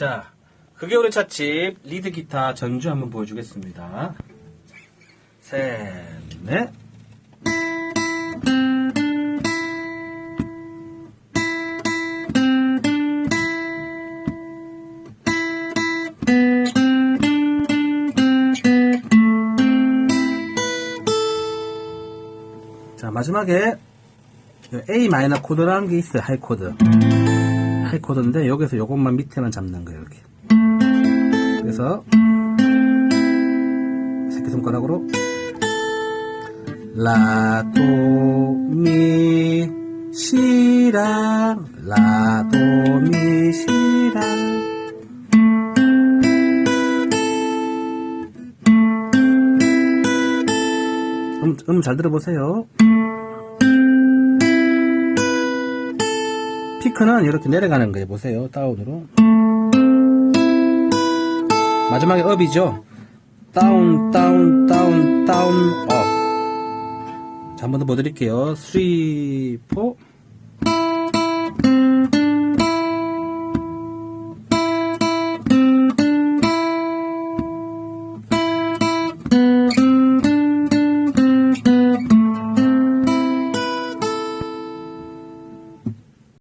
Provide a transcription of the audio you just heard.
자, 그게 우리 찻집 리드 기타 전주 한번 보여주겠습니다. 셋, 넷. 자, 마지막에 A 마이너 코드라는 게 있어요. 하이 코드. 하이 코드인데 여기서 요것만 밑에만 잡는 거예요. 이렇게. 그래서 새끼손가락으로 라도미 시라 라도미 시라 음, 음잘 들어보세요. 피크는 이렇게 내려가는 거예요. 보세요. 다운으로. 마지막에 업이죠. 다운, 다운, 다운, 다운, 업. 자, 한 번 더 보여드릴게요. 3, 4.